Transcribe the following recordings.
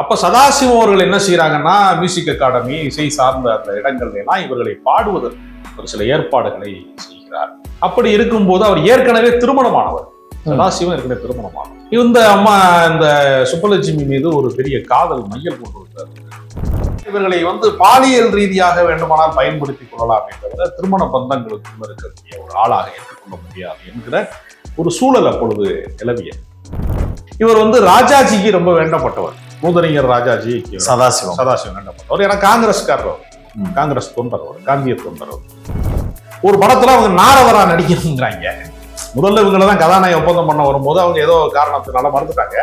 அப்ப சதாசிவம் அவர்கள் என்ன செய்யறாங்கன்னா மியூசிக் அகாடமி இசை சார்ந்த அந்த இடங்கள்ல எல்லாம் இவர்களை பாடுவதற்கு ஒரு சில ஏற்பாடுகளை செய்கிறார். அப்படி இருக்கும்போது அவர் ஏற்கனவே திருமணமானவர். சதாசிவம் ஏற்கனவே திருமணமானவர். இந்த அம்மா இந்த சுப்பலட்சுமி மீது ஒரு பெரிய காதல் மையல் கொண்டிருக்கிறார் இவர்களை வந்து பாலியல் ரீதியாக வேண்டுமானால் பயன்படுத்திக் கொள்ளலாம் தவிர திருமண பந்தங்களுக்குள்ள இருக்கக்கூடிய ஒரு ஆளாக ஏற்றுக்கொள்ள முடியாது என்கிற ஒரு சூழல் அப்பொழுது நிலவியது. இவர் வந்து ராஜாஜிக்கு ரொம்ப வேண்டப்பட்டவர். மூதறிஞர் ராஜாஜி சதாசிவம். சதாசிவம் வேண்டப்பட்டவர் ஏன்னா காங்கிரஸ்காரர். காங்கிரஸ் தொண்டர் அவர் காந்திய தொண்டர். ஒரு படத்துல அவங்க நாரதரா நடிக்கணுங்கிறாங்க முதல்ல இவங்களை தான் கதாநாயகி ஒப்பந்தம் பண்ண வரும்போது அவங்க ஏதோ காரணத்தினால மறந்துட்டாங்க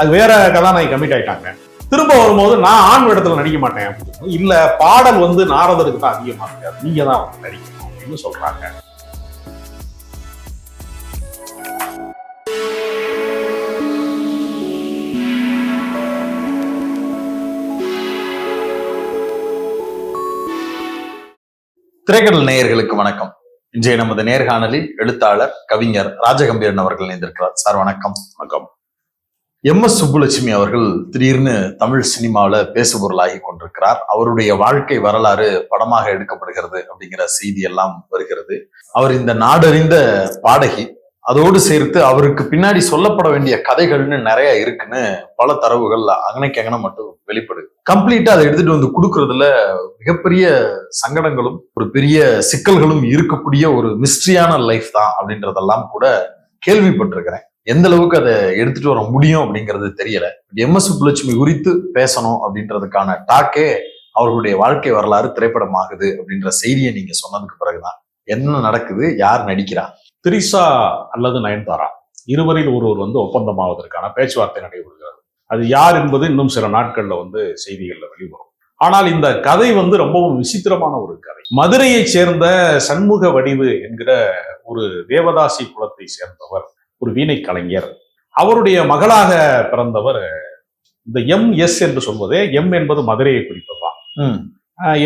அது வேற கதாநாயகி கமிட் ஆயிட்டாங்க. திரும்ப வரும்போது நான் ஆண் வேடத்துல நடிக்க மாட்டேன் அப்படின்னு இல்ல பாடல் வந்து நாரதருக்கு தான் அதிகமா இருக்காது. நீங்க தான் நடிக்கணும் அப்படின்னு சொல்றாங்க. திரைக்கடல் நேயர்களுக்கு வணக்கம். இன்றைய நமது நேர்காணலில் எழுத்தாளர் கவிஞர் ராஜகம்பீரன் அவர்கள் இணைந்திருக்கிறார். சார் வணக்கம். வணக்கம். எம். எஸ். சுப்புலட்சுமி அவர்கள் திடீர்னு தமிழ் சினிமாவில் பேசுபொருளாகி கொண்டிருக்கிறார். அவருடைய வாழ்க்கை வரலாறு படமாக எடுக்கப்படுகிறது அப்படிங்கிற செய்தி எல்லாம் வருகிறது. அவர் இந்த நாடறிந்த பாடகி அதோடு சேர்த்து அவருக்கு பின்னாடி சொல்லப்பட வேண்டிய கதைகள்னு நிறைய இருக்குன்னு பல தரவுகள் அங்கனைக்கு அங்கன மட்டும் வெளிப்படுது. கம்ப்ளீட்டா அதை எடுத்துட்டு வந்து கொடுக்கறதுல மிகப்பெரிய சங்கடங்களும் ஒரு பெரிய சிக்கல்களும் இருக்கக்கூடிய ஒரு மிஸ்ட்ரியான லைஃப் தான் அப்படின்றதெல்லாம் கூட கேள்விப்பட்டிருக்கிறேன். எந்த அளவுக்கு அதை எடுத்துட்டு வர முடியும் அப்படிங்கிறது தெரியல. எம் எஸ் சுப்புலட்சுமி குறித்து பேசணும் அப்படின்றதுக்கான டாக்கே அவர்களுடைய வாழ்க்கை வரலாறு திரைப்படமாகுது அப்படின்ற செய்தியை நீங்க சொன்னதுக்கு பிறகுதான். என்ன நடக்குது யார் நடிக்கிறா? திரிசா அல்லது நயன்தாரா? இருவரில் ஒருவர் வந்து ஒப்பந்தமாவதற்கான பேச்சுவார்த்தை நடைபெறுகிறது. அது யார் என்பது இன்னும் சில நாட்கள்ல வந்து செய்திகள்ல வெளிவரும். ஆனால் இந்த கதை வந்து ரொம்பவும் விசித்திரமான ஒரு கதை. மதுரையைச் சேர்ந்த சண்முக வடிவு என்கிற ஒரு தேவதாசி குலத்தை சேர்ந்தவர் ஒரு வீணை கலைஞர். அவருடைய மகளாக பிறந்தவர் இந்த எம் எஸ் என்று சொல்வதே எம் என்பது மதுரையை குறிப்பதுதான்.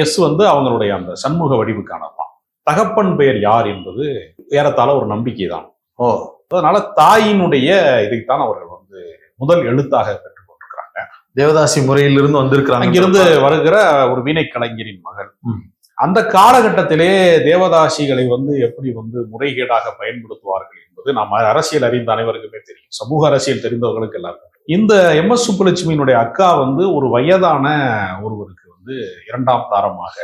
எஸ் வந்து அவங்களுடைய அந்த சண்முக வடிவுக்கானதான் தகப்பன் பெயர் யார் என்பது ஏறத்தாழ ஒரு நம்பிக்கை தான் ஓ அதனால தாயினுடைய இதைத்தான் அவர்கள் வந்து முதல் எழுத்தாக பெற்றுக்கொண்டிருக்கிறாங்க தேவதாசி முறையிலிருந்து வந்திருக்கிறாங்க அங்கிருந்து வருகிற ஒரு வீணை கலைஞரின் மகள். அந்த காலகட்டத்திலே தேவதாசிகளை வந்து எப்படி வந்து முறைகேடாக பயன்படுத்துவார்கள் என்பது நாம் அரசியல் அறிந்த அனைவருக்குமே தெரியும் சமூக அரசியல் தெரிந்தவர்களுக்கு எல்லாருக்கும். இந்த எம் எஸ் சுப்புலட்சுமியினுடைய அக்கா வந்து ஒரு வயதான ஒருவருக்கு வந்து இரண்டாம் தாரமாக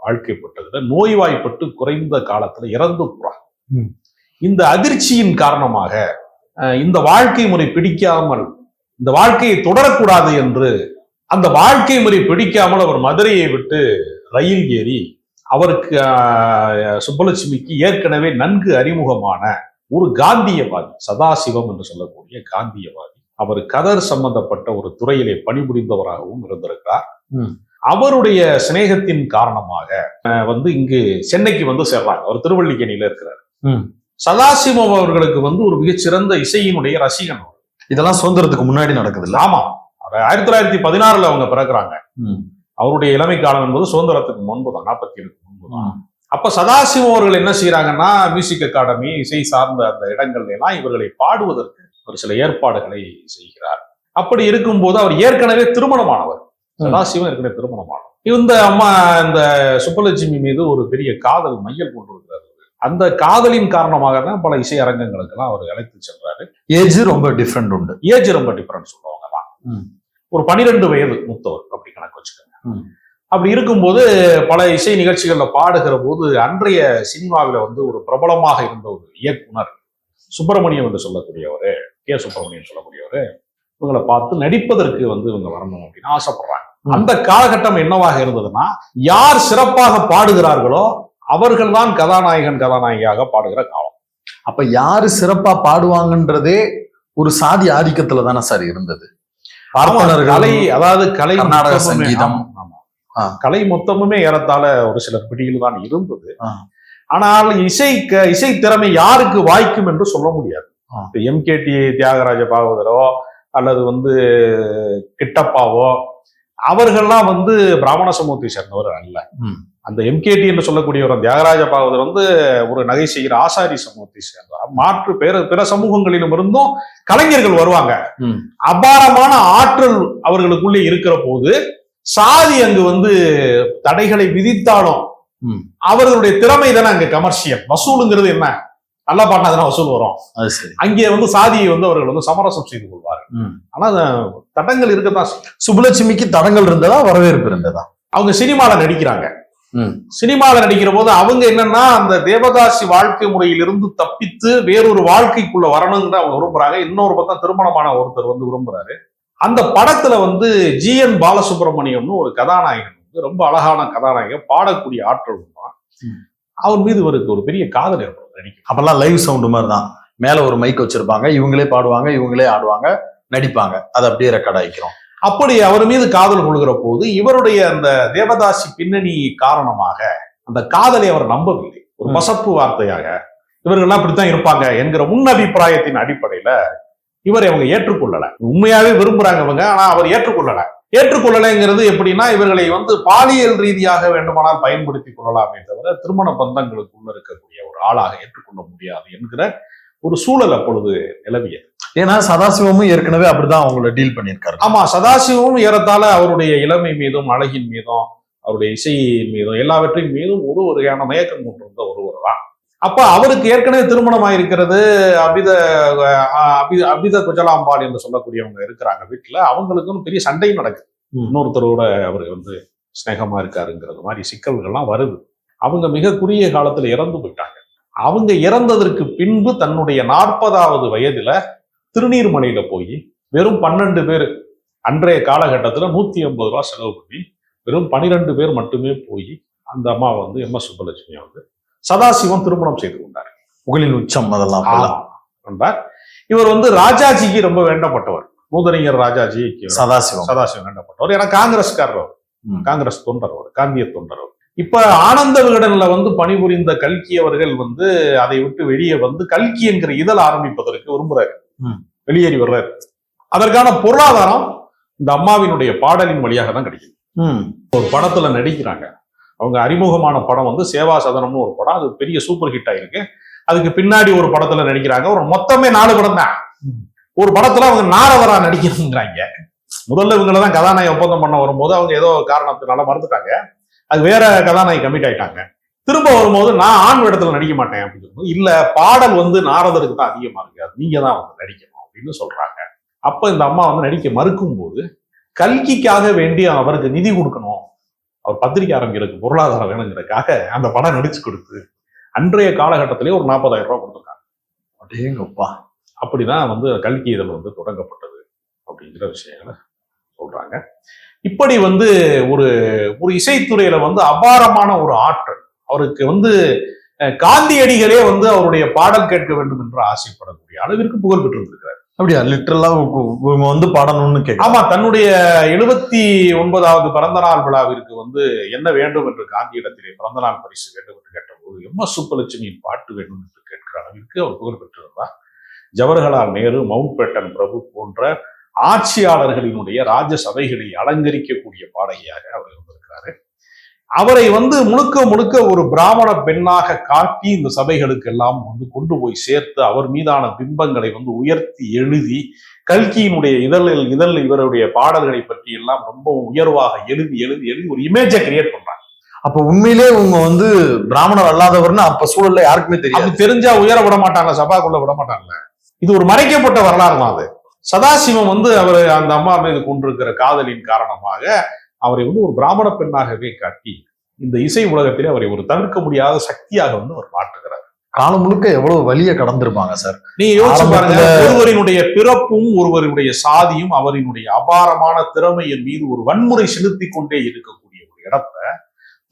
வாழ்க்கைப்பட்டதுல நோய்வாய்ப்பட்டு குறைந்த காலத்துல இறந்து போறாங்க. இந்த அதிர்ச்சியின் காரணமாக இந்த வாழ்க்கை முறை பிடிக்காமல் இந்த வாழ்க்கையை தொடரக்கூடாது என்று அந்த வாழ்க்கை முறை பிடிக்காமல் அவர் மதுரையை விட்டு ரயில் ஏறி அவருக்கு சுப்புலட்சுமிக்கு ஏற்கனவே நன்கு அறிமுகமான ஒரு காந்தியவாதி சதாசிவம் என்று சொல்லக்கூடிய காந்தியவாதி அவர் கதர் சம்பந்தப்பட்ட ஒரு துறையிலே பணிபுரிந்தவராகவும் இருந்திருக்கிறார். அவருடைய சிநேகத்தின் காரணமாக வந்து இங்கு சென்னைக்கு வந்து சேர்றாங்க அவர் திருவள்ளிக்கேணியில இருக்கிறார். சதாசிவம் அவர்களுக்கு வந்து ஒரு மிகச்சிறந்த இசையினுடைய ரசிகன். இதெல்லாம் சுதந்திரத்துக்கு முன்னாடி நடக்குது இல்ல ஆமா ஆயிரத்தி தொள்ளாயிரத்தி பதினாறுல அவங்க பிறக்குறாங்க. அவருடைய இளமை காலம் என்பது சுதந்திரத்துக்கு முன்பு தான் நாற்பத்தி ஏழுக்கு முன்பு தான் அப்ப சதாசிவம் அவர்கள் என்ன செய்யறாங்கன்னா மியூசிக் அகாடமி இசை சார்ந்த அந்த இடங்கள்ல எல்லாம் இவர்களை பாடுவதற்கு ஒரு சில ஏற்பாடுகளை செய்கிறார். அப்படி இருக்கும்போது அவர் ஏற்கனவே திருமணமானவர். சதாசிவம் ஏற்கனவே திருமணமானவர். இந்த அம்மா இந்த சுப்பலட்சுமி மீது ஒரு பெரிய காதல் மையல் கொண்டிருக்கிறார் அந்த காதலின் காரணமாக தான் பல இசை அரங்கங்களுக்கெல்லாம் அவர் அழைத்து சென்றாரு ஏஜ் ரொம்ப டிஃப்ரெண்ட் உண்டு ஏஜ் ரொம்ப டிஃபரன்ஸ் சொல்லுவாங்க தான். ஒரு பனிரெண்டு வயது மூத்தவர் அப்படி கணக்கு வச்சுக்கோங்க. அப்படி இருக்கும்போது பல இசை நிகழ்ச்சிகள்ல பாடுகிற போது அன்றைய சினிமாவில வந்து ஒரு பிரபலமாக இருந்த ஒரு இயக்குனர் சுப்பிரமணியம் என்று சொல்லக்கூடியவர் கே சுப்பிரமணியம் சொல்லக்கூடியவர் இவங்களை பார்த்து நடிப்பதற்கு வந்து இவங்க வரணும் அப்படின்னு ஆசைப்படுறாங்க. அந்த காலகட்டம் என்னவாக இருந்ததுன்னா யார் சிறப்பாக பாடுகிறார்களோ அவர்கள்தான் கதாநாயகன் கதாநாயகியாக பாடுகிற காலம் அப்ப யாரு சிறப்பா பாடுவாங்கன்றதே ஒரு சாதி ஆதிக்கத்துல தானே சார் இருந்தது கலை அதாவது கலை கர்நாடக மொத்தமுமே- சங்கீதம். கலை மொத்தமுமே ஏறத்தாழ ஒரு சிலர் பிடியில் தான் இருந்தது. ஆனால் இசை க- இசை திறமை யாருக்கு வாய்க்கும் என்று சொல்ல முடியாது. இப்ப எம்கேடி தியாகராஜ பாகவதரோ அல்லது வந்து கிட்டப்பாவோ அவர்கள்லாம் வந்து பிராமண சமூகத்தை சேர்ந்தவர் அல்ல. அந்த எம்கேடி என்று சொல்லக்கூடியவர் தியாகராஜ பாகவதர் வந்து ஒரு நகை செய்கிற ஆசாரி சமூகத்தை சேர்ந்தவர். மாற்று பிற பிற சமூகங்களிலும் இருந்தும் கலைஞர்கள் வருவாங்க. அபாரமான ஆற்றல் அவர்களுக்குள்ளே இருக்கிற போது சாதி அங்கு வந்து தடைகளை விதித்தாலும். அவர்களுடைய திறமை தானே அங்க கமர்ஷியல் வசூலுங்கிறது என்ன? நல்லா பாடினா வசூல் வரும். அங்கே வந்து சாதியை வந்து அவர்கள் வந்து சமரசம் செய்து கொள்வார்கள். ம். ஆனா தடங்கள் இருக்கத்தான் செய்யும். சுப்புலட்சுமிக்கு தடங்கள் இருந்ததா வரவேற்பு இருந்ததா? அவங்க சினிமால நடிக்கிறாங்க. ம். சினிமால நடிக்கிற போது அவங்க என்னன்னா அந்த தேவதாசி வாழ்க்கை முறையிலிருந்து தப்பித்து வேறொரு வாழ்க்கைக்குள்ள வரணும்னு அவங்க விரும்புறாங்க. இன்னொரு பக்கம் திருமணமான ஒருத்தர் வந்து விரும்புறாரு. அந்த படத்துல வந்து ஜி என் பாலசுப்ரமணியம்னு ஒரு கதாநாயகன் வந்து ரொம்ப அழகான கதாநாயகன் பாடக்கூடிய ஆற்றல் தான். அவர் மீது இவருக்கு ஒரு பெரிய காதல் ஏற்படும் அப்பெல்லாம் லைவ் சவுண்ட் மாதிரி தான் மேல ஒரு மைக் வச்சிருப்பாங்க இவங்களே பாடுவாங்க இவங்களே ஆடுவாங்க நடிப்பாங்க. அதை அப்படியே ரெக்கார்ட் ஆயிக்கிறோம் அப்படி அவர் மீது காதல் கொள்கிற போது இவருடைய அந்த தேவதாசி பின்னணி காரணமாக அந்த காதலை அவர் நம்பவில்லை. ஒரு. பசப்பு வார்த்தையாக இவர்கள்லாம் இப்படித்தான் இருப்பாங்க என்கிற முன் அபிப்பிராயத்தின் அடிப்படையில இவரை அவங்க ஏற்றுக்கொள்ளல. உண்மையாவே விரும்புறாங்க அவங்க ஆனா அவர் ஏற்றுக்கொள்ளல. ஏற்றுக்கொள்ளலைங்கிறது எப்படின்னா இவர்களை வந்து பாலியல் ரீதியாக வேண்டுமானால் பயன்படுத்தி கொள்ளலாமே தவிர திருமண பந்தங்களுக்குள்ள இருக்கக்கூடிய ஒரு ஆளாக ஏற்றுக்கொள்ள முடியாது என்கிற ஒரு சூழல் அப்பொழுது நிலவியது. ஏன்னா சதாசிவமும் ஏற்கனவே அப்படிதான் அவங்கள டீல் பண்ணியிருக்காரு. ஆமா சதாசிவமும் ஏறத்தாழ அவருடைய இளமை மீதும் அழகின் மீதும் அவருடைய இசையின் மீதும் எல்லாவற்றின் மீதும் ஒரு வகையான மயக்கம் கொண்டிருந்த ஒருவர் தான் அப்ப அவருக்கு ஏற்கனவே திருமணம் ஆயிருக்கிறது அபித அஹ், அபி அபித குஜலாம்பாள் என்று சொல்லக்கூடியவங்க இருக்கிறாங்க வீட்டுல அவங்களுக்கும் பெரிய சண்டையும் நடக்குது. இன்னொருத்தரோட அவர் வந்து ஸ்நேகமா இருக்காருங்கிறது மாதிரி சிக்கல்கள்லாம் வருது. அவங்க மிக குறுகிய காலத்துல இறந்து போயிட்டாங்க. அவங்க இறந்ததற்கு பின்பு தன்னுடைய நாற்பதாவது வயதுல திருநீர்மலையில போய் வெறும் பன்னெண்டு பேர் அன்றைய காலகட்டத்துல நூத்தி ஐம்பது ரூபா செலவு பண்ணி வெறும் பனிரெண்டு பேர் மட்டுமே போய் அந்த அம்மா வந்து எம் எஸ் சுப்பலட்சுமியை வந்து சதாசிவம் திருமணம் செய்து கொண்டார். புகழின் உச்சம் அதெல்லாம். கொண்டார் இவர் வந்து ராஜாஜிக்கு ரொம்ப வேண்டப்பட்டவர். மூதறிஞர் ராஜாஜி சதாசிவம். சதாசிவம் வேண்டப்பட்டவர். ஏன்னா காங்கிரஸ்காரர். காங்கிரஸ் தொண்டர் அவர் காந்திய தொண்டர் அவர். இப்ப ஆனந்த விகடன்ல வந்து பணிபுரிந்த கல்கி அவர்கள் வந்து அதை விட்டு வெளியே வந்து கல்கி என்கிற இதழ் ஆரம்பிப்பதற்கு விரும்புறாரு. வெளியேறி வர்றாரு. அதற்கான பொருளாதாரம் இந்த அம்மாவினுடைய பாடலின் வழியாக தான் கிடைக்குது. ஒரு படத்துல நடிக்கிறாங்க. அவங்க அறிமுகமான படம் வந்து சேவா சதனம்னு ஒரு படம். அது பெரிய சூப்பர் ஹிட் ஆயிருக்கு. அதுக்கு பின்னாடி ஒரு படத்துல நடிக்கிறாங்க. ஒரு மொத்தமே நாலு படம் தான். ஒரு படத்துல அவங்க நாரதரா நடிக்கணுங்கிறாங்க முதல்ல இவங்கள தான் கதாநாயகி ஒப்பந்தம் பண்ண வரும்போது அவங்க ஏதோ காரணத்தினால மறந்துட்டாங்க. அது வேற கதாநாயகி கமிட் ஆயிட்டாங்க. திரும்ப வரும்போது நான் ஆண் இடத்துல நடிக்க மாட்டேன் அப்படின்னு சொல்லும்போது இல்ல பாடல் வந்து நாரதருக்கு தான் அதிகமா இருக்கு. அது நீங்க தான் வந்து நடிக்கணும் அப்படின்னு சொல்றாங்க. அப்ப இந்த அம்மா வந்து நடிக்க மறுக்கும் போது கல்கிக்காக வேண்டி அவருக்கு நிதி கொடுக்கணும். அவர் பத்திரிக்கை ஆரம்பிக்கிறதுக்கு பொருளாதாரம் வேணுங்கிறதுக்காக அந்த படம் நடிச்சு கொடுத்து அன்றைய காலகட்டத்திலே ஒரு நாற்பதாயிரம் ரூபாய் கொடுத்துருக்காங்க. அடேங்கப்பா. அப்படிதான் வந்து கல்கி இதழ் வந்து தொடங்கப்பட்டது அப்படிங்கிற விஷயங்களை சொல்றாங்க. இப்படி வந்து ஒரு ஒரு இசைத்துறையில வந்து அபாரமான ஒரு ஆற்றல் அவருக்கு வந்து காந்தியடிகளே வந்து அவருடைய பாடல் கேட்க வேண்டும் என்று ஆசைப்படக்கூடிய அளவிற்கு புகழ் பெற்றிருக்கிறார் அப்படியா? லிட்டரலா இவங்க வந்து பாடணும்னு கேட்க ஆமா தன்னுடைய எழுபத்தி ஒன்பதாவது பிறந்த நாள் விழாவிற்கு வந்து என்ன வேண்டும் என்று காந்தியிடத்திலே பிறந்த நாள் பரிசு வேண்டும் என்று கேட்டபோது எம் எஸ் சுப்பலட்சுமியின் பாட்டு வேண்டும் என்று கேட்கிற அளவிற்கு அவர் புகழ் பெற்றிருந்தார். ஜவஹர்லால் நேரு மவுண்ட் பேட்டன் பிரபு போன்ற ஆட்சியாளர்களினுடைய ராஜ சபைகளை அலங்கரிக்கக்கூடிய பாடகியாக அவர் இருந்திருக்கிறாரு. அவரை வந்து முழுக்க முழுக்க ஒரு பிராமண பெண்ணாக காட்டி இந்த சபைகளுக்கு எல்லாம் வந்து கொண்டு போய் சேர்த்து அவர் மீதான பிம்பங்களை வந்து உயர்த்தி எழுதி கல்கியினுடைய இதழில் இதழ் இவருடைய பாடல்களை பற்றி எல்லாம் ரொம்ப உயர்வாக எழுதி எழுதி எழுதி ஒரு இமேஜை கிரியேட் பண்றாங்க. அப்ப உண்மையிலே இவங்க வந்து பிராமணர் அல்லாதவர்னு அப்ப சூழல்ல யாருக்குமே தெரியாது. அப்படி தெரிஞ்சா உயர விட மாட்டாங்க சபாக்குள்ள விட மாட்டாங்க இது ஒரு மறைக்கப்பட்ட வரலாறு தான் அது. சதாசிவம் வந்து அவர் அந்த அம்மா மீது கொண்டிருக்கிற காதலின் காரணமாக அவரை வந்து ஒரு பிராமண பெண்ணாகவே காட்டி இந்த இசை உலகத்திலே அவரை ஒரு தவிர்க்க முடியாத சக்தியாக வந்து அவர் மாற்றுகிறார். காலம் முழுக்க எவ்வளவு வலிய கடந்திருப்பாங்க சார். நீங்க யோசிச்சு பாருங்க ஒருவரினுடைய பிறப்பும் ஒருவருடைய சாதியும் அவரினுடைய அபாரமான திறமையின் மீது ஒரு வன்முறை செலுத்தி கொண்டே இருக்கக்கூடிய ஒரு இடத்த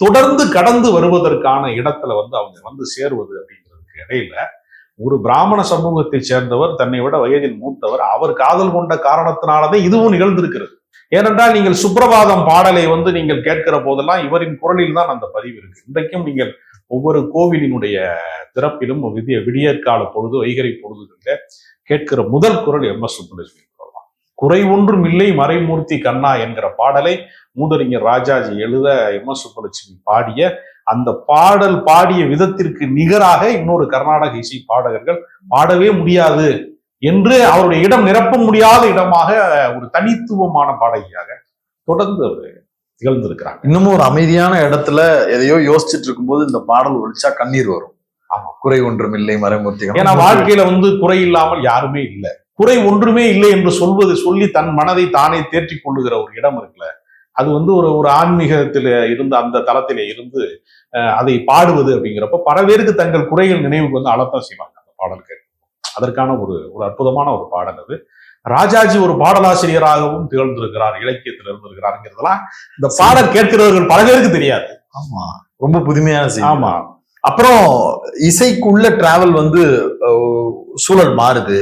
தொடர்ந்து கடந்து வருவதற்கான இடத்துல வந்து அவங்க வந்து சேருவது அப்படிங்கிறதுக்கு இடையில ஒரு பிராமண சமூகத்தை சேர்ந்தவர் தன்னை விட வயதில் மூத்தவர் அவர் காதல் கொண்ட காரணத்தினாலதான் இதுவும் நிகழ்ந்திருக்கிறது. ஏனென்றால் நீங்கள் சுப்பிரபாதம் பாடலை வந்து நீங்கள் கேட்கிற போதெல்லாம் இவரின் குரலில் தான் அந்த பதிவு இருக்கு. இன்றைக்கும் நீங்கள் ஒவ்வொரு கோவிலினுடைய திறப்பிலும் விதிய விடியற்கால பொழுது வைகரை பொழுதுகளில் கேட்கிற முதல் குரல் எம். எஸ். சுப்புலட்சுமி குறை ஒன்றும் இல்லை மறைமூர்த்தி கண்ணா என்கிற பாடலை மூதறிஞர் ராஜாஜி எழுத எம். எஸ். சுப்புலட்சுமி பாடிய அந்த பாடல் பாடிய விதத்திற்கு நிகராக இன்னொரு கர்நாடக இசை பாடகர்கள் பாடவே முடியாது. என்று அவருடைய இடம் நிரப்ப முடியாத இடமாக ஒரு தனித்துவமான பாடகியாக தொடர்ந்து அவர் திகழ்ந்திருக்கிறாங்க இன்னமும் ஒரு அமைதியான இடத்துல எதையோ யோசிச்சுட்டு இருக்கும்போது இந்த பாடல் ஒழிச்சா கண்ணீர் வரும். ஆமா. குறை ஒன்றும் இல்லை மறைமூர்த்தி ஏன்னா வாழ்க்கையில வந்து குறை இல்லாமல் யாருமே இல்லை. குறை ஒன்றுமே இல்லை என்று சொல்வது சொல்லி தன் மனதை தானே தேற்றிக் கொள்ளுகிற ஒரு இடம் இருக்குல்ல. அது வந்து ஒரு ஒரு ஆன்மீகத்தில இருந்து அந்த தளத்திலே இருந்து அதை பாடுவது அப்படிங்கிறப்ப பல பேருக்கு தங்கள் குறைகள் நினைவுக்கு வந்து அழத்தான் செய்வாங்க அந்த பாடல் கேட்கும் அதற்கான ஒரு ஒரு அற்புதமான ஒரு பாடல் அது. ராஜாஜி ஒரு பாடலாசிரியராகவும் திகழ்ந்திருக்கிறார் இலக்கியத்தில் இருந்திருக்கிறாருங்கிறதெல்லாம் இந்த பாடல் கேட்கிறவர்கள் பல பேருக்கு தெரியாது. ஆமா. ரொம்ப புதுமையான செய்தி. ஆமா. அப்புறம் இசைக்குள்ள டிராவல் வந்து சூழல் மாறுது.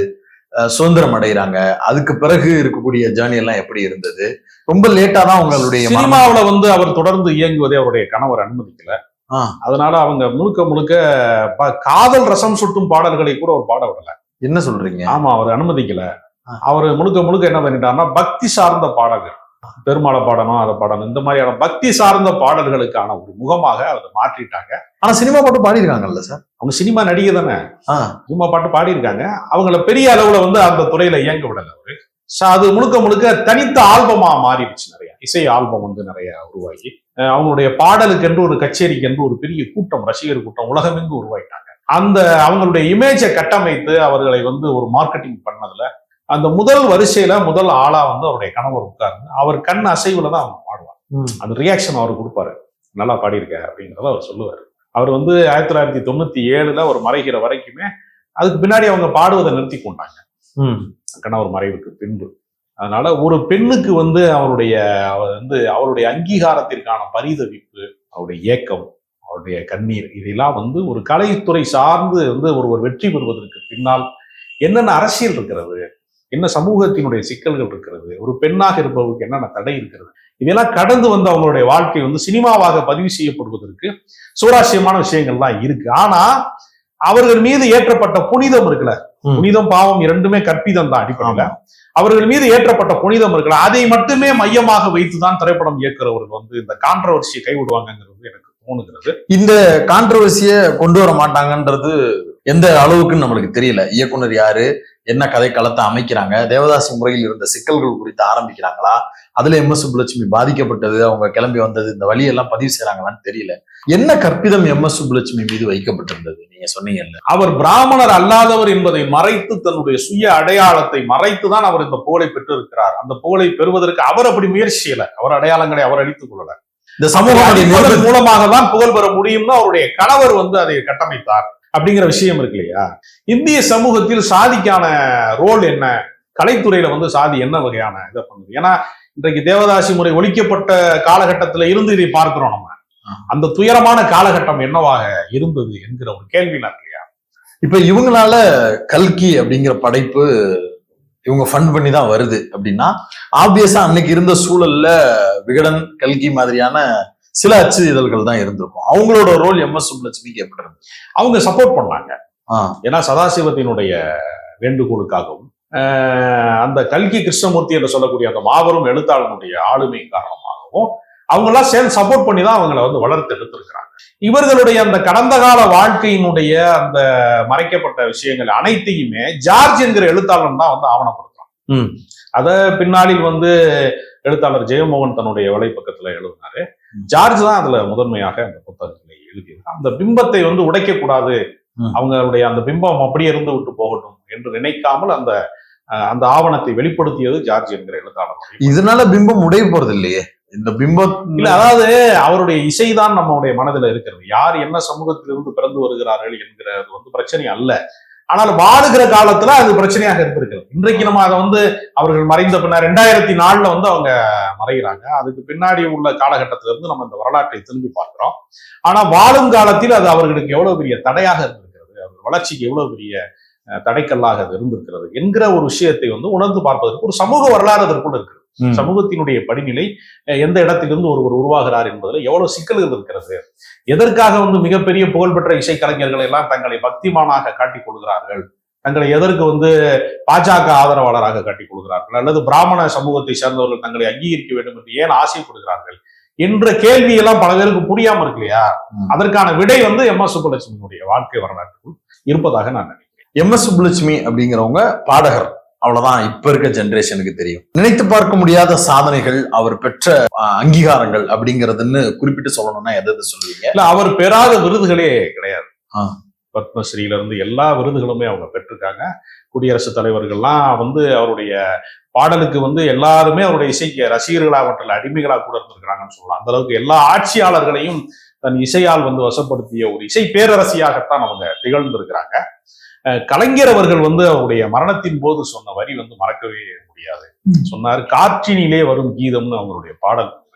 சுதந்திரம் அடைகிறாங்க. அதுக்கு பிறகு இருக்கக்கூடிய ஜேர்னி எல்லாம் எப்படி இருந்தது? ரொம்ப லேட்டா தான் மனம் சினிமாவுல வந்து அவர் தொடர்ந்து இயங்குவதை அவருடைய கணவர் அனுமதிக்கல. அதனால அவங்க முழுக்க முழுக்க காதல் ரசம் சுட்டும் பாடல்களை கூட அவர் பாட விடல. என்ன சொல்றீங்க? ஆமா அவர் அனுமதிக்கல. அவர் முழுக்க முழுக்க என்ன பண்ணிட்டாருன்னா பக்தி சார்ந்த பாடல்கள். பெருமாளை பாடணும் அதை பாடணும் இந்த மாதிரியான பக்தி சார்ந்த பாடல்களுக்கான ஒரு முகமாக அதை மாற்றிட்டாங்க. ஆனா சினிமா பாட்டு பாடியிருக்காங்கல்ல சார்? அவங்க சினிமா நடிகை தானே. சினிமா பாட்டு பாடியிருக்காங்க. அவங்கள பெரிய அளவுல வந்து அந்த துறையில இயங்க விடல அவரு. அது முழுக்க முழுக்க தனித்த ஆல்பமா மாறிடுச்சு நிறைய. இசை ஆல்பம் வந்து நிறைய உருவாகி அவங்களுடைய பாடலுக்கென்று ஒரு கச்சேரிக்கென்று ஒரு பெரிய கூட்டம் ரசிகர் கூட்டம் உலகமெங்கு உருவாயிட்டாங்க. அந்த அவங்களுடைய இமேஜை கட்டமைத்து அவர்களை வந்து ஒரு மார்க்கெட்டிங் பண்ணதுல அந்த முதல் வரிசையில முதல் ஆளா வந்து அவருடைய கணவர் உட்கார்ந்து அவர் கண் அசைவுல தான் அவங்க பாடுவார். அந்த ரியாக்ஷன் அவர் கொடுப்பாரு. நல்லா பாடியிருக்க அப்படின்றத அவர் சொல்லுவார். அவர் வந்து ஆயிரத்தி தொள்ளாயிரத்தி தொண்ணூத்தி ஏழுல அவர் மறைகிற வரைக்குமே அதுக்கு பின்னாடி அவங்க பாடுவதை நிறுத்தி கொண்டாங்க. கணவர் மறைவுக்கு பின்பு. அதனால ஒரு பெண்ணுக்கு வந்து அவருடைய அவர் வந்து அவருடைய அங்கீகாரத்திற்கான பரிதவிப்பு அவருடைய ஏக்கம் அவருடைய கண்ணீர். இதெல்லாம் வந்து ஒரு கலைத்துறை சார்ந்து வந்து ஒருவர் வெற்றி பெறுவதற்கு பின்னால் என்னென்ன அரசியல் இருக்கிறது? என்ன சமூகத்தினுடைய சிக்கல்கள் இருக்கிறது? ஒரு பெண்ணாக இருப்பவருக்கு என்னென்ன தடை இருக்கிறது? இதெல்லாம் கடந்து வந்து அவங்களுடைய வாழ்க்கை வந்து சினிமாவாக பதிவு செய்யப்படுவதற்கு சுவாரஸ்யமான விஷயங்கள்லாம் இருக்கு. ஆனா அவர்கள் மீது ஏற்றப்பட்ட புனிதம் இருக்குல்ல? ம். புனிதம் பாவம் இரண்டுமே கற்பிதம் தான் அடிப்படையில. அவர்கள் மீது ஏற்றப்பட்ட புனிதம் இருக்குல்ல? அதை மட்டுமே மையமாக வைத்துதான் திரைப்படம் இயக்குறவர்கள் வந்து இந்த கான்ட்ரவர்சியை கைவிடுவாங்கங்கிறது எனக்கு தோணுகிறது இந்த கான்ட்ரவர்சிய கொண்டு வர மாட்டாங்கன்றது எந்த அளவுக்குன்னு நம்மளுக்கு தெரியல. இயக்குனர் யாரு? என்ன கதை களத்தை அமைக்கிறாங்க? தேவதாசி முறையில் இருந்த சிக்கல்கள் குறித்து ஆரம்பிக்கிறாங்களா? அதுல எம். எஸ். சுப்புலட்சுமி பாதிக்கப்பட்டது அவங்க கிளம்பி வந்தது இந்த வழியெல்லாம் பதிவு செய்றாங்களான்னு தெரியல. என்ன கற்பிதம் எம். எஸ். சுப்புலட்சுமி மீது வைக்கப்பட்டிருந்தது? நீங்க சொன்னீங்கல்ல. அவர் பிராமணர் அல்லாதவர் என்பதை மறைத்து தன்னுடைய சுய அடையாளத்தை மறைத்து தான் அவர் இந்த புகழை பெற்றிருக்கிறார். அந்த புகழை பெறுவதற்கு அவர் அப்படி முயற்சி செய்யல. அவர் அடையாளங்களை அவர் அழித்துக் கொள்ளல. இந்த சமூகம் மூலமாக தான் புகழ் பெற முடியும்னு அவருடைய கணவர் வந்து அதை கட்டமைத்தார் அப்படிங்கிற விஷயம் இருக்கு இல்லையா? இந்திய சமூகத்தில் சாதிக்கான ரோல் என்ன? கலைத்துறையில வந்து சாதி என்ன வகையான இதை பண்ணுது? ஏன்னா இன்றைக்கு தேவதாசி முறை ஒழிக்கப்பட்ட காலகட்டத்துல இருந்து இதை பார்க்கிறோம் நம்ம. அந்த துயரமான காலகட்டம் என்னவாக இருந்தது என்கிற ஒரு கேள்வி இல்லையா? இப்ப இவங்களால கல்கி அப்படிங்கிற படைப்பு இவங்க ஃபண்ட் பண்ணி தான் வருது. அப்படின்னா ஆப்வியஸா அன்னைக்கு இருந்த சூழல்ல விகடன் கல்கி மாதிரியான சில அச்சு இதழ்கள் தான் இருந்திருக்கும். அவங்களோட ரோல் எம் எஸ் சுப்புலட்சுமிக்கு எப்படி இருந்தது அவங்க சப்போர்ட் பண்ணாங்க. ஏன்னா சதாசிவத்தினுடைய வேண்டுகோளுக்காகவும் ஆஹ், அந்த கல்கி கிருஷ்ணமூர்த்தி என்று சொல்லக்கூடிய அந்த மாபெரும் எழுத்தாளனுடைய ஆளுமை காரணமாகவும் அவங்க எல்லாம் சேர்ந்து சப்போர்ட் பண்ணி தான் அவங்கள வந்து வளர்த்து எடுத்திருக்கிறாங்க. இவர்களுடைய அந்த கடந்த கால வாழ்க்கையினுடைய அந்த மறைக்கப்பட்ட விஷயங்கள் அனைத்தையுமே ஜார்ஜ் என்கிற எழுத்தாளன் தான் வந்து ஆவணப்படுத்துறான். அத பின்னாளில் வந்து எழுத்தாளர் ஜெயமோகன் தன்னுடைய வலைப்பக்கத்துல எழுதினாரு. ம். ஜார்ஜ் தான் அதுல முதன்மையாக அந்த புத்தகங்களை எழுதியது அந்த பிம்பத்தை வந்து உடைக்க கூடாது. அவங்களுடைய அந்த பிம்பம் அப்படியே இருந்து விட்டு போகட்டும் என்று நினைக்காமல் அந்த அந்த ஆவணத்தை வெளிப்படுத்தியது ஜார்ஜ் என்கிற எழுத்தாளர். இதனால பிம்பம் உடைய போறது இல்லையே இந்த பிம்பம் இல்ல அதாவது அவருடைய இசைதான் நம்மளுடைய மனதில் இருக்கிறது. யார் என்ன சமூகத்திலிருந்து பிறந்து வருகிறார்கள் என்கிறது வந்து பிரச்சனை அல்ல. ஆனால் வாழுகிற காலத்துல அது பிரச்சனையாக இருந்திருக்கிறது இன்றைக்கு நம்ம அதை வந்து அவர்கள் மறைந்த பின்னர் ரெண்டாயிரத்தி நாலுல வந்து அவங்க மறைகிறாங்க. அதுக்கு பின்னாடி உள்ள காலகட்டத்தில இருந்து நம்ம இந்த வரலாற்றை திரும்பி பார்க்கிறோம். ஆனா வாழும் காலத்தில் அது அவர்களுக்கு எவ்வளவு பெரிய தடையாக இருந்திருக்கிறது அவர்கள் வளர்ச்சிக்கு எவ்வளவு பெரிய தடைக்கல்லாக அது இருந்திருக்கிறது என்கிற ஒரு விஷயத்தை வந்து உணர்ந்து பார்ப்பதற்கு ஒரு சமூக வரலாறு அதற்குள்ள இருக்கு சமூகத்தினுடைய படிநிலை எந்த இடத்திலிருந்து ஒருவர் உருவாகிறார் என்பதில் எவ்வளவு சிக்கல்கள் இருக்கிறது? எதற்காக வந்து மிகப்பெரிய புகழ்பெற்ற இசைக்கலைஞர்கள் எல்லாம் தங்களை பக்திமானாக காட்டிக் கொள்கிறார்கள்? தங்களை எதற்கு வந்து பாஜக ஆதரவாளராக கட்டிக் கொள்கிறார்கள்? அல்லது பிராமண சமூகத்தை சேர்ந்தவர்கள் தங்களை அங்கீகரிக்க வேண்டும் என்று ஏன் ஆசைப்படுகிறார்கள் என்ற கேள்வி எல்லாம் பல பேருக்கு புரியாம இருக்கு இல்லையா. அதற்கான விடை வந்து எம் எஸ் சுப்பலட்சுமியினுடைய வாழ்க்கை வரலாற்றுக்குள் இருப்பதாக நான் நினைக்கிறேன். எம் எஸ் சுப்புலட்சுமி அப்படிங்கிறவங்க பாடகர். அவ்வளவுதான். இப்ப இருக்க ஜெனரேஷனுக்கு தெரியும். நினைத்து பார்க்க முடியாத சாதனைகள் அவர் பெற்ற அங்கீகாரங்கள் அப்படிங்கறதுன்னு குறிப்பிட்டு சொல்லணும்னா எதை எதை சொல்லுவீங்க? இல்ல அவர் பெறாத விருதுகளே கிடையாது. பத்மஸ்ரீல இருந்து எல்லா விருதுகளுமே அவங்க பெற்றிருக்காங்க. குடியரசுத் தலைவர்கள்லாம் வந்து அவருடைய பாடலுக்கு வந்து எல்லாருமே அவருடைய இசைக்கு ரசிகர்களா மற்றும் அடிமைகளா கூட இருந்திருக்கிறாங்கன்னு சொல்லலாம். அந்த அளவுக்கு எல்லா ஆட்சியாளர்களையும் தன் இசையால் வந்து வசப்படுத்திய ஒரு இசை பேரரசியாகத்தான் அவங்க திகழ்ந்திருக்கிறாங்க. கலைஞர் அவர்கள் வந்து அவருடைய மரணத்தின் போது சொன்ன வரி வந்து மறக்கவே முடியாது. சொன்னார் காற்றினிலே வரும் கீதம்னு அவங்களுடைய பாடல்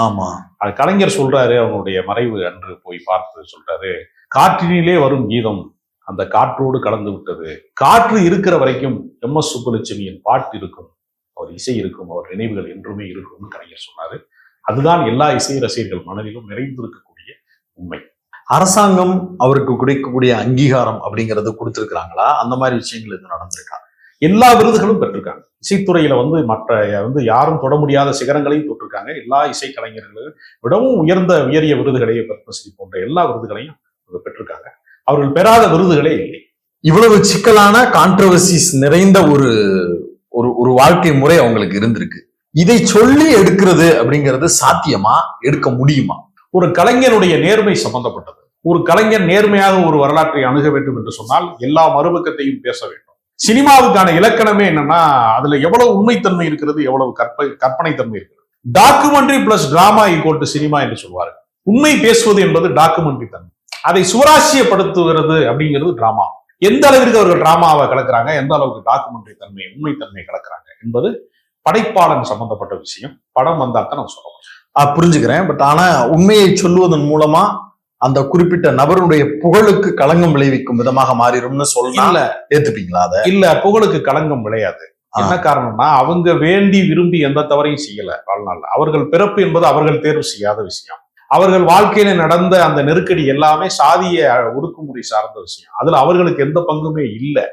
ஆமா. அது கலைஞர் சொல்றாரு அவனுடைய மறைவு அன்று போய் பார்த்து சொல்றாரு காற்றினிலே வரும் கீதம் அந்த காற்றோடு கலந்து விட்டது. காற்று இருக்கிற வரைக்கும் எம். எஸ். சுப்புலட்சுமியின் பாட்டு இருக்கும் அவர் இசை இருக்கும் அவர் நினைவுகள் என்றுமே இருக்கும்னு கலைஞர் சொன்னாரு. அதுதான் எல்லா இசை ரசிகர்கள் மனதிலும் நிறைந்திருக்கக்கூடிய உண்மை. அரசாங்கம் அவருக்கு கிடைக்கக்கூடிய அங்கீகாரம் அப்படிங்கிறது கொடுத்துருக்குறாங்களா? அந்த மாதிரி விஷயங்கள் இது நடந்திருக்கா? எல்லா விருதுகளும் பெற்றிருக்காங்க. இசைத்துறையில வந்து மற்ற வந்து யாரும் தொட முடியாத சிகரங்களையும் தொட்டிருக்காங்க. எல்லா இசை கலைஞர்களும் விடவும் உயர்ந்த உயரிய விருதுகளையே பத்மஸ்ரீ போன்ற எல்லா விருதுகளையும் அவங்க பெற்றிருக்காங்க. அவர்கள் பெறாத விருதுகளே இல்லை. இவ்வளவு சிக்கலான கான்ட்ரவர்சிஸ் நிறைந்த ஒரு ஒரு ஒரு வாழ்க்கை முறை அவங்களுக்கு இருந்திருக்கு. இதை சொல்லி எடுக்கிறது அப்படிங்கிறது சாத்தியமா? எடுக்க முடியுமா? ஒரு கலைஞனுடைய நேர்மை சம்பந்தப்பட்டது. ஒரு கலைஞர் நேர்மையாக ஒரு வரலாற்றை அணுக வேண்டும் என்று சொன்னால் எல்லா மறுபக்கத்தையும் பேச வேண்டும். சினிமாவுக்கான இலக்கணமே என்னன்னா அதுல எவ்வளவு உண்மைத்தன்மை இருக்கிறது எவ்வளவு கற்ப கற்பனைத்தன்மை இருக்கிறது. Documentary plus drama equal to cinema என்று சொல்வார்கள். உண்மை பேசுவது என்பது டாக்குமெண்ட்ரி தன்மை. அதை சுவராசியப்படுத்துகிறது அப்படிங்கிறது டிராமா எந்த அளவிற்கு அவர்கள் டிராமாவை கலக்கிறாங்க எந்த அளவுக்கு டாக்குமெண்ட்ரி தன்மை உண்மைத்தன்மை கலக்கிறாங்க என்பது படைப்பாளன் சம்பந்தப்பட்ட விஷயம். படம் வந்தாத்தான் நான் சொல்ல முடியும். புரிஞ்சுக்கிறேன். பட் ஆனா உண்மையை சொல்லுவதன் மூலமா அந்த குறிப்பிட்ட நபருடைய புகழுக்கு களங்கம் விளைவிக்கும் விதமாக மாறிடும்னு இல்ல. ஏத்துப்பீங்களா அத? இல்ல புகழுக்கு களங்கம் விளையாது. என்ன காரணம்னா அவங்க வேண்டி விரும்பி எந்த தவறையும் செய்யல வாழ்நாள்ல. அவர்கள் பிறப்பு என்பது அவர்கள் தேர்வு செய்யாத விஷயம். அவர்கள் வாழ்க்கையில நடந்த அந்த நெருக்கடி எல்லாமே சாதிய ஒடுக்குமுறை சார்ந்த விஷயம். அதுல அவர்களுக்கு எந்த பங்குமே இல்லை.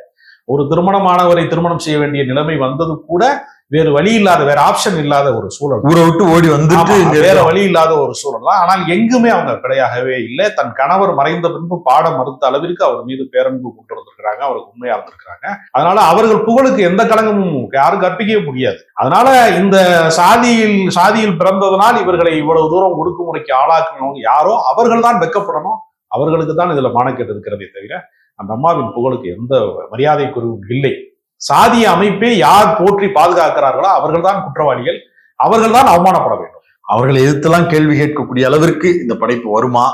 ஒரு திருமணமானவரை திருமணம் செய்ய வேண்டிய நிலைமை வந்தது கூட வேறு வழி இல்லாத வேற ஆப்ஷன் இல்லாத ஒரு சூழல். ஊரை விட்டு ஓடி வந்துட்டு வேற. வழி இல்லாத ஒரு சூழல் தான் ஆனால் எங்குமே அவங்க கிடையாகவே இல்லை. தன் கணவர் மறைந்த பின்பு பாட மறுத்த அளவிற்கு அவர் மீது பேரன்பு கொண்டு வந்திருக்கிறாங்க. அவருக்கு உண்மையா இருந்திருக்கிறாங்க. அதனால அவர்கள் புகழுக்கு எந்த களங்கமும் யாரும் கற்பிக்கவே முடியாது. அதனால இந்த சாதியில் சாதியில் பிறந்ததனால் இவர்களை இவ்வளவு தூரம் ஒடுக்குமுறைக்கு ஆளாக்கணும் யாரோ அவர்கள் தான் வெக்கப்படணும். அவர்களுக்கு தான் இதுல மானக்கேடு இருக்கிறதே தவிர அந்த அம்மாவின் புகழுக்கு எந்த மரியாதை குறைவும் இல்லை. சாதிய அமைப்பை யார் போற்றி பாதுகாக்கிறார்களோ அவர்கள் தான் குற்றவாளிகள் அவர்கள் தான் அவமானப்பட வேண்டும். அவர்களை எதிர்த்தெல்லாம் கேள்வி கேட்கக்கூடிய அளவிற்கு இந்த படைப்பு வருமா?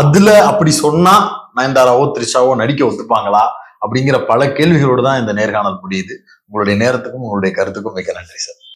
அதுல அப்படி சொன்னா நயன்தாராவோ த்ரிஷாவோ நடிக்க ஒத்துப்பாங்களா? அப்படிங்கிற பல கேள்விகளோடு தான் இந்த நேர்காணல் முடியுது. உங்களுடைய நேரத்துக்கும் உங்களுடைய கருத்துக்கும் மிக நன்றி சார்.